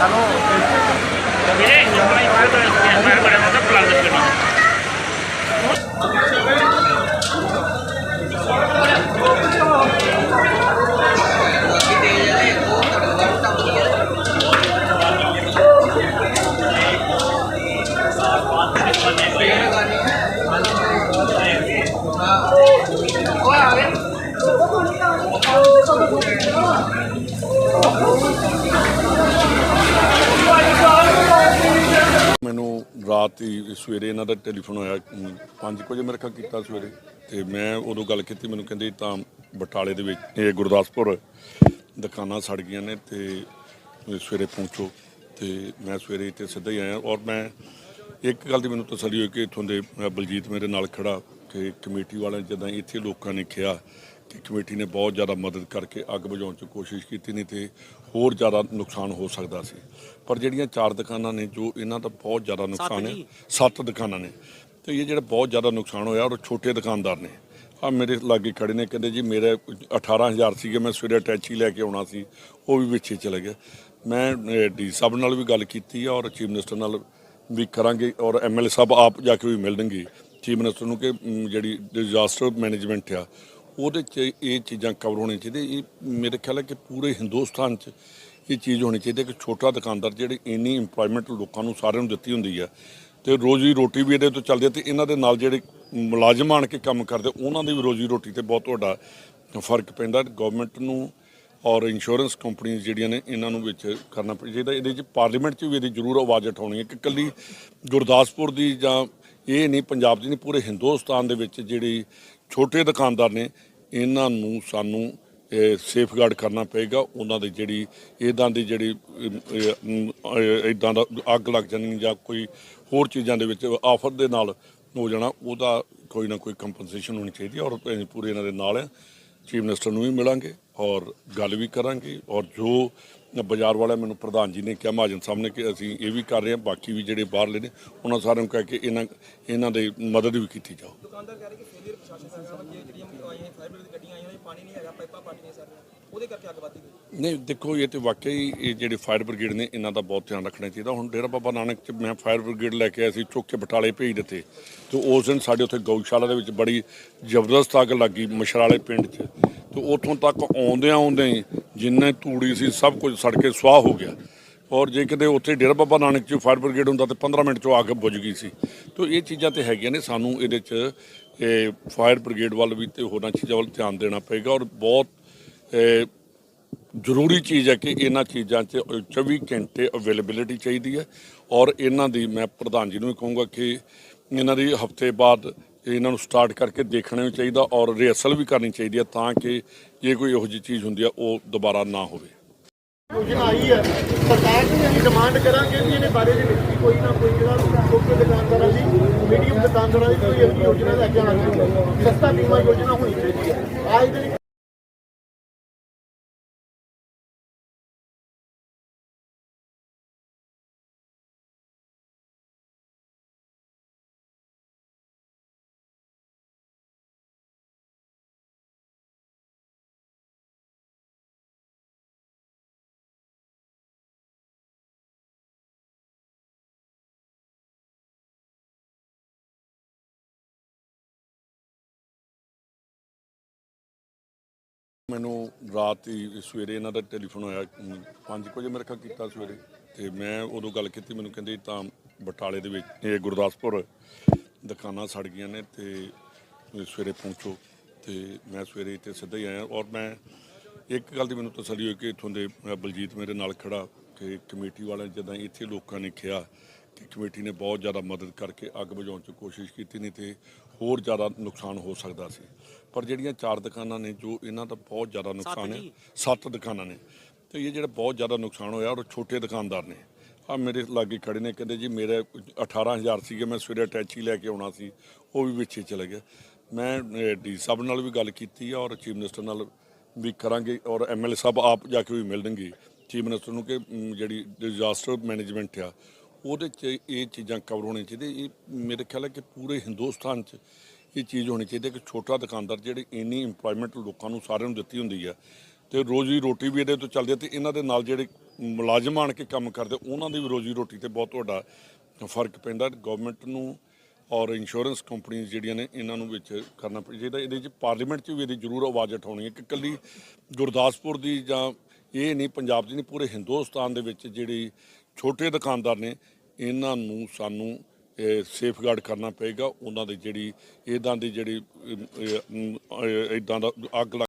ਸਾਨੂੰ ਮੇਰੇ company fire ਬੜੇ ਫਾਇਰ ਬੜੇ ਮਤਲਬ ਪਲਾਨ ਦੇ ਕਰਨਾ ਮੈਨੂੰ ਰਾਤ ਹੀ ਸਵੇਰੇ ਇਹਨਾਂ ਦਾ ਟੈਲੀਫੋਨ ਹੋਇਆ 5 ਵਜੇ ਮੇਰੇ ਖਿਆਲ ਕੀਤਾ ਸਵੇਰੇ। ਤੇ ਮੈਂ ਉਦੋਂ ਗੱਲ ਕੀਤੀ ਮੈਨੂੰ ਕਹਿੰਦੇ ਤਾਂ ਬਟਾਲੇ ਦੇ ਵਿੱਚ ਇਹ ਗੁਰਦਾਸਪੁਰ ਦੁਕਾਨਾਂ ਸੜ ਗਈਆਂ ਨੇ ਤੇ ਸਵੇਰੇ ਪਹੁੰਚੋ। ਤੇ ਮੈਂ ਸਵੇਰੇ ਇੱਥੇ ਸਿੱਧਾ ਹੀ ਆਇਆ ਔਰ ਮੈਂ ਇੱਕ ਗੱਲ ਦੀ ਮੈਨੂੰ ਤਸੱਲੀ ਹੋਈ ਕਿ ਇੱਥੋਂ ਦੇ ਅ, ਬਲਜੀਤ ਮੇਰੇ ਨਾਲ ਖੜਾ ਕਿ ਕਮੇਟੀ ਵਾਲਿਆਂ ਜਿੱਦਾਂ ਇੱਥੇ ਲੋਕਾਂ ਨੇ ਕਿਹਾ ਕਿ ਕਮੇਟੀ ਨੇ ਬਹੁਤ ਜ਼ਿਆਦਾ ਮਦਦ ਕਰਕੇ ਅੱਗ ਬੁਝਾਉਣ 'ਚ ਕੋਸ਼ਿਸ਼ ਕੀਤੀ ਨਹੀਂ ਤੇ ਹੋਰ ਜ਼ਿਆਦਾ ਨੁਕਸਾਨ ਹੋ ਸਕਦਾ ਸੀ। ਪਰ ਜਿਹੜੀਆਂ ਚਾਰ ਦੁਕਾਨਾਂ ਨੇ ਜੋ ਇਹਨਾਂ ਦਾ ਬਹੁਤ ਜ਼ਿਆਦਾ ਨੁਕਸਾਨ ਹੈ ਸੱਤ ਦੁਕਾਨਾਂ ਨੇ। ਤੇ ਇਹ ਜਿਹੜਾ ਬਹੁਤ ਜ਼ਿਆਦਾ ਨੁਕਸਾਨ ਹੋਇਆ ਔਰ ਛੋਟੇ ਦੁਕਾਨਦਾਰ ਨੇ। ਆ ਮੇਰੇ ਲਾਗੇ ਖੜੇ ਨੇ ਕਹਿੰਦੇ ਜੀ ਮੇਰੇ 18000 ਸੀਗੇ ਮੈਂ ਸਵੇਰੇ ਅਟੈਚੀ ਲੈ ਕੇ ਆਉਣਾ ਸੀ ਉਹ ਵੀ ਵਿੱਚੇ ਚਲੇ ਗਿਆ ਮੈਂ ਡੀ ਸਾਹਿਬ ਨਾਲ ਵੀ ਗੱਲ ਕੀਤੀ ਆ ਔਰ ਚੀਫ ਮਿਨਿਸਟਰ ਨਾਲ ਵੀ ਕਰਾਂਗੇ ਔਰ ਐਮਐਲਏ ਸਾਹਿਬ ਆਪ ਜਾ ਕੇ ਵੀ ਮਿਲਣਗੇ। ਚੀਫ ਮਿਨਿਸਟਰ ਨੂੰ ਕਿ ਜਿਹੜੀ ਡਿਜ਼ਾਸਟਰ ਮੈਨੇਜਮੈਂਟ ਆ ਉਹਦੇ 'ਚ ਇਹ ਚੀਜ਼ਾਂ ਕਵਰ ਹੋਣੀਆਂ ਚਾਹੀਦੀਆਂ। ਇਹ ਮੇਰੇ ਖਿਆਲ ਹੈ ਕਿ ਪੂਰੇ ਹਿੰਦੁਸਤਾਨ 'ਚ ਇਹ ਚੀਜ਼ ਹੋਣੀ ਚਾਹੀਦੀ ਹੈ ਕਿ ਛੋਟਾ ਦੁਕਾਨਦਾਰ ਜਿਹੜੇ ਇੰਨੀ ਇੰਪਲੋਇਮੈਂਟ ਲੋਕਾਂ ਨੂੰ ਸਾਰਿਆਂ ਨੂੰ ਦਿੱਤੀ ਹੁੰਦੀ ਆ ਤੇ ਰੋਜ਼ੀ ਰੋਟੀ ਵੀ ਇਹਦੇ ਤੋਂ ਚੱਲਦੀ ਹੈ ਤੇ ਇਹਨਾਂ ਦੇ ਨਾਲ ਜਿਹੜੇ ਮੁਲਾਜ਼ਮ ਆਣ ਕੇ ਕੰਮ ਕਰਦੇ, ਉਹਨਾਂ ਦੀ ਵੀ ਰੋਜ਼ੀ ਰੋਟੀ ਤੇ ਬਹੁਤ ਵੱਡਾ ਫ਼ਰਕ ਪੈਂਦਾ। ਗਵਰਨਮੈਂਟ ਨੂੰ ਔਰ ਇੰਸ਼ੋਰੈਂਸ ਕੰਪਨੀਆਂ ਜਿਹੜੀਆਂ ਨੇ, ਇਹਨਾਂ ਨੂੰ ਵਿੱਚ ਕਰਨਾ ਪਈ ਚਾਹੀਦਾ। ਇਹਦੇ 'ਚ ਪਾਰਲੀਮੈਂਟ 'ਚ ਵੀ ਇਹਦੀ ਜ਼ਰੂਰ ਆਵਾਜ਼ ਉਠਾਉਣੀ ਹੈ ਕਿ ਕੱਲੀ ਗੁਰਦਾਸਪੁਰ ਦੀ ਜਾਂ ਇਹ ਨਹੀਂ, ਪੰਜਾਬ ਦੀ ਨਹੀਂ, ਪੂਰੇ ਹਿੰਦੁਸਤਾਨ ਦੇ ਵਿੱਚ ਜਿਹੜੀ ਛੋਟੇ ਦੁਕਾਨਦਾਰ ਨੇ, ਇਹਨਾਂ ਨੂੰ ਸਾਨੂੰ ਸੇਫਗਾਰਡ ਕਰਨਾ ਪਏਗਾ। ਉਹਨਾਂ ਦੀ ਜਿਹੜੀ ਇਦਾਂ ਦੀ ਜਿਹੜੀ ਇਦਾਂ ਦਾ ਅੱਗ ਲੱਗ ਜਾਣੀ ਜਾਂ ਕੋਈ ਹੋਰ ਚੀਜ਼ਾਂ ਦੇ ਵਿੱਚ ਆਫਰ ਦੇ ਨਾਲ ਹੋ ਜਾਣਾ, ਉਹਦਾ ਕੋਈ ਨਾ ਕੋਈ ਕੰਪਨਸੇਸ਼ਨ ਹੋਣੀ ਚਾਹੀਦੀ ਹੈ ਔਰ ਪੂਰੇ ਇਹਨਾਂ ਦੇ ਨਾਲ ਆ ਚੀਫ ਮਿਨਿਸਟਰ ਨੂੰ ਵੀ ਮਿਲਾਂਗੇ। ਔਰ ਗੱਲ ਵੀ ਕਰਾਂਗੇ ਔਰ ਜੋ ਬਾਜ਼ਾਰ ਵਾਲਾ ਮੈਨੂੰ ਪ੍ਰਧਾਨ ਜੀ ਨੇ ਕਿਹਾ ਮਹਾਜਨ ਸਾਹਮਣੇ ਕਿ ਅਸੀਂ ਇਹ ਵੀ ਕਰ ਰਹੇ ਹਾਂ ਬਾਕੀ ਵੀ ਜਿਹੜੇ ਬਾਹਰਲੇ ਨੇ ਉਹਨਾਂ ਸਾਰਿਆਂ ਨੂੰ ਕਹਿ ਕੇ ਇਹਨਾਂ ਇਹਨਾਂ ਦੇ ਮਦਦ ਵੀ ਕੀਤੀ ਜਾਓ ਦੁਕਾਨਦਾਰ ਕਹਿ ਰਹੇ ਕਿ ਫੇਲਿਅਰ ਪ੍ਰਸ਼ਾਸਨ ਸਾਹਿਬ ਕਿ ਜਿਹੜੀਆਂ ਆਈਆਂ ਫਾਇਰ ਬ੍ਰਿਗੇਡ ਗੱਡੀਆਂ ਆਈਆਂ ਨੇ ਪਾਣੀ ਨਹੀਂ ਹੈਗਾ ਪਾਈਪਾਂ ਪਾਣੀ ਨਹੀਂ ਸਾਰੀਆਂ ਉਹਦੇ ਕਰਕੇ ਅੱਗ ਵੱਧਦੀ ਗਈ ਨਹੀਂ ਦੇਖੋ ਇਹ ਤੇ ਵਾਕਈ ਇਹ ਜਿਹੜੇ ਫਾਇਰ ਬ੍ਰਿਗੇਡ ਨੇ ਇਹਨਾਂ ਦਾ ਬਹੁਤ ਧਿਆਨ ਰੱਖਣਾ ਚਾਹੀਦਾ। ਹੁਣ ਡੇਰਾ ਬਾਬਾ ਨਾਨਕ ਚ ਮੈਂ ਫਾਇਰ ਬ੍ਰਿਗੇਡ ਲੈ ਕੇ ਆਇਆ ਸੀ ਚੁੱਕ ਕੇ ਬਟਾਲੇ ਭੇਜ ਦਿੱਤੇ। ਤੇ ਉਸ ਦਿਨ ਸਾਡੇ ਉੱਥੇ ਗਊਸ਼ਾਲਾ ਦੇ ਵਿੱਚ ਬੜੀ ਜ਼ਬਰਦਸਤ ਅੱਗ ਲੱਗੀ ਮਸ਼ਰਾਲੇ ਪਿੰਡ 'ਚ। ਤੇ ਉੱਥੋਂ ਤੱਕ ਆਉਂਦਿਆਂ ਆਉਂਦਿਆਂ ਹੀ ਜਿੰਨੇ ਧੂੜੀ ਸੀ ਸਭ ਕੁਝ ਸੜ ਕੇ ਸੁਆਹ ਹੋ ਗਿਆ। ਔਰ ਜੇ ਕਿਤੇ ਉੱਥੇ ਡੇਰਾ ਬਾਬਾ ਨਾਨਕ ਚ ਫਾਇਰ ਬ੍ਰਿਗੇਡ ਹੁੰਦਾ ਤੇ 15 ਮਿੰਟ ਚ ਅੱਗ ਬੁਝ ਗਈ ਸੀ। ਤੋਂ ਇਹ ਚੀਜ਼ਾਂ ਤੇ ਹੈਗੀਆਂ ਨੇ, ਸਾਨੂੰ ਇਹਦੇ ਚ ਇਹ ਫਾਇਰ ਬ੍ਰਿਗੇਡ ਵੱਲ ਵੀ ਤੇ ਹੋਰਾਂ ਚੀਜ਼ਾਂ ਵੱਲ ਧਿਆਨ ਦੇਣਾ ਪਏਗਾ। ਔਰ ਬਹੁਤ ਜ਼ਰੂਰੀ ਚੀਜ਼ ਹੈ ਕਿ ਇਹਨਾਂ ਚੀਜ਼ਾਂ 'ਚ 24 ਘੰਟੇ ਅਵੇਲੇਬਿਲਿਟੀ ਚਾਹੀਦੀ ਹੈ। ਔਰ ਇਹਨਾਂ ਦੀ ਮੈਂ ਪ੍ਰਧਾਨ ਜੀ ਨੂੰ ਵੀ ਕਹੂੰਗਾ ਕਿ ਇਹਨਾਂ ਦੀ ਹਫ਼ਤੇ ਬਾਅਦ ਇਹਨਾਂ ਨੂੰ ਸਟਾਰਟ ਕਰਕੇ ਦੇਖਣਾ ਵੀ ਚਾਹੀਦਾ ਔਰ ਰਿਹਰਸਲ ਵੀ ਕਰਨੀ ਚਾਹੀਦੀ ਹੈ ਤਾਂ ਕਿ ਜੇ ਕੋਈ ਇਹੋ ਜਿਹੀ ਚੀਜ਼ ਹੁੰਦੀ ਹੈ, ਉਹ ਦੁਬਾਰਾ ਨਾ ਹੋਵੇ। ਯੋਜਨਾ ਆਈ ਹੈ। ਸਰਕਾਰ ਨੂੰ ਅਸੀਂ ਡਿਮਾਂਡ ਕਰਾਂਗੇ ਵੀ ਇਹਦੇ ਬਾਰੇ ਦੇ ਵਿੱਚ ਕੋਈ ਨਾ ਕੋਈ ਜਿਹੜਾ ਛੋਟੇ ਦੁਕਾਨਦਾਰਾਂ ਦੀ ਮੀਡੀਅਮ ਦੁਕਾਨਦਾਰਾਂ ਦੀ ਕੋਈ ਯੋਜਨਾ ਲੈ ਕੇ ਆਉਣਾ ਚਾਹੀਦਾ ਸਸਤਾ ਬੀਮਾ ਯੋਜਨਾ ਹੋਣੀ ਚਾਹੀਦੀ ਹੈ। ਅੱਜ ਦੇ ਮੈਨੂੰ ਰਾਤ ਹੀ ਸਵੇਰੇ ਇਹਨਾਂ ਦਾ ਟੈਲੀਫੋਨ ਹੋਇਆ 5 ਵਜੇ ਮੇਰੇ ਖਾ ਕੀਤਾ ਸਵੇਰੇ। ਤੇ ਮੈਂ ਉਦੋਂ ਗੱਲ ਕੀਤੀ, ਮੈਨੂੰ ਕਹਿੰਦੇ ਤਾਂ ਬਟਾਲੇ ਦੇ ਵਿੱਚ, ਇਹ ਗੁਰਦਾਸਪੁਰ ਦੁਕਾਨਾਂ ਸੜ ਗਈਆਂ ਨੇ ਤੇ ਸਵੇਰੇ ਪਹੁੰਚੋ। ਤੇ ਮੈਂ ਸਵੇਰੇ ਇੱਥੇ ਸਿੱਧਾ ਹੀ ਆਇਆ ਔਰ ਮੈਂ ਇੱਕ ਗੱਲ ਦੀ ਮੈਨੂੰ ਤਸੱਲੀ ਹੋਈ ਕਿ ਇੱਥੋਂ ਦੇ ਬਲਜੀਤ ਮੇਰੇ ਨਾਲ ਖੜਾ, ਕਿ ਕਮੇਟੀ ਵਾਲਿਆਂ ਜਦਾਂ ਇੱਥੇ ਲੋਕਾਂ ਨੇ ਕਿਹਾ ਕਮੇਟੀ ਨੇ ਬਹੁਤ ਜ਼ਿਆਦਾ ਮਦਦ ਕਰਕੇ ਅੱਗ ਬੁਝਾਉਣ 'ਚ ਕੋਸ਼ਿਸ਼ ਕੀਤੀ ਨਹੀਂ ਤੇ ਹੋਰ ਜ਼ਿਆਦਾ ਨੁਕਸਾਨ ਹੋ ਸਕਦਾ ਸੀ। ਪਰ ਜਿਹੜੀਆਂ ਚਾਰ ਦੁਕਾਨਾਂ ਨੇ ਜੋ ਇਹਨਾਂ ਦਾ ਬਹੁਤ ਜ਼ਿਆਦਾ ਨੁਕਸਾਨ ਹੈ ਸੱਤ ਦੁਕਾਨਾਂ ਨੇ। ਤੇ ਇਹ ਜਿਹੜਾ ਬਹੁਤ ਜ਼ਿਆਦਾ ਨੁਕਸਾਨ ਹੋਇਆ ਔਰ ਛੋਟੇ ਦੁਕਾਨਦਾਰ ਨੇ। ਆ ਮੇਰੇ ਲਾਗੇ ਖੜੇ ਨੇ ਕਹਿੰਦੇ ਜੀ ਮੇਰੇ 18000 ਸੀਗੇ ਮੈਂ ਸਵੇਰੇ ਅਟੈਚੀ ਲੈ ਕੇ ਆਉਣਾ ਸੀ ਉਹ ਵੀ ਵਿੱਚੇ ਚਲੇ ਗਿਆ ਮੈਂ ਡੀ ਸਾਹਿਬ ਨਾਲ ਵੀ ਗੱਲ ਕੀਤੀ ਆ ਔਰ ਚੀਫ ਮਿਨਿਸਟਰ ਨਾਲ ਵੀ ਕਰਾਂਗੇ ਔਰ ਐਮਐਲਏ ਸਾਹਿਬ ਆਪ ਜਾ ਕੇ ਵੀ ਮਿਲਣਗੇ। ਚੀਫ ਮਿਨਿਸਟਰ ਨੂੰ ਕਿ ਜਿਹੜੀ ਡਿਜ਼ਾਸਟਰ ਮੈਨੇਜਮੈਂਟ ਆ ਉਹਦੇ 'ਚ ਇਹ ਚੀਜ਼ਾਂ ਕਵਰ ਹੋਣੀਆਂ ਚਾਹੀਦੀਆਂ। ਇਹ ਮੇਰੇ ਖਿਆਲ ਹੈ ਕਿ ਪੂਰੇ ਹਿੰਦੁਸਤਾਨ 'ਚ ਇਹ ਚੀਜ਼ ਹੋਣੀ ਚਾਹੀਦੀ ਹੈ ਕਿ ਛੋਟਾ ਦੁਕਾਨਦਾਰ ਜਿਹੜੇ ਇੰਨੀ ਇੰਪਲੋਇਮੈਂਟ ਲੋਕਾਂ ਨੂੰ ਸਾਰਿਆਂ ਨੂੰ ਦਿੱਤੀ ਹੁੰਦੀ ਆ ਤੇ ਰੋਜ਼ੀ ਰੋਟੀ ਵੀ ਇਹਦੇ ਤੋਂ ਚੱਲਦੀ ਹੈ ਤੇ ਇਹਨਾਂ ਦੇ ਨਾਲ ਜਿਹੜੇ ਮੁਲਾਜ਼ਮ ਆਣ ਕੇ ਕੰਮ ਕਰਦੇ, ਉਹਨਾਂ ਦੀ ਵੀ ਰੋਜੀ ਰੋਟੀ ਤੇ ਬਹੁਤ ਵੱਡਾ ਫ਼ਰਕ ਪੈਂਦਾ। ਗਵਰਨਮੈਂਟ ਨੂੰ ਔਰ ਇੰਸ਼ੋਰੈਂਸ ਕੰਪਨੀਆਂ ਜਿਹੜੀਆਂ ਨੇ, ਇਹਨਾਂ ਨੂੰ ਵਿੱਚ ਕਰਨਾ ਚਾਹੀਦਾ। ਇਹਦੇ 'ਚ ਪਾਰਲੀਮੈਂਟ 'ਚ ਵੀ ਇਹਦੀ ਜ਼ਰੂਰ ਆਵਾਜ਼ ਉਠਾਉਣੀ ਹੈ ਕਿ ਇਕੱਲੀ ਗੁਰਦਾਸਪੁਰ ਦੀ ਜਾਂ ਇਹ ਨਹੀਂ, ਪੰਜਾਬ ਦੀ ਨਹੀਂ, ਪੂਰੇ ਹਿੰਦੁਸਤਾਨ ਦੇ ਵਿੱਚ ਜਿਹੜੀ ਛੋਟੇ ਦੁਕਾਨਦਾਰ ਨੇ, ਇਹਨਾਂ ਨੂੰ ਸਾਨੂੰ ਸੇਫਗਾਰਡ ਕਰਨਾ ਪਏਗਾ, ਉਹਨਾਂ ਦੀ ਜਿਹੜੀ ਇਦਾਂ ਦੀ ਜਿਹੜੀ ਇਦਾਂ ਦਾ ਅੱਗ ਲੱਗ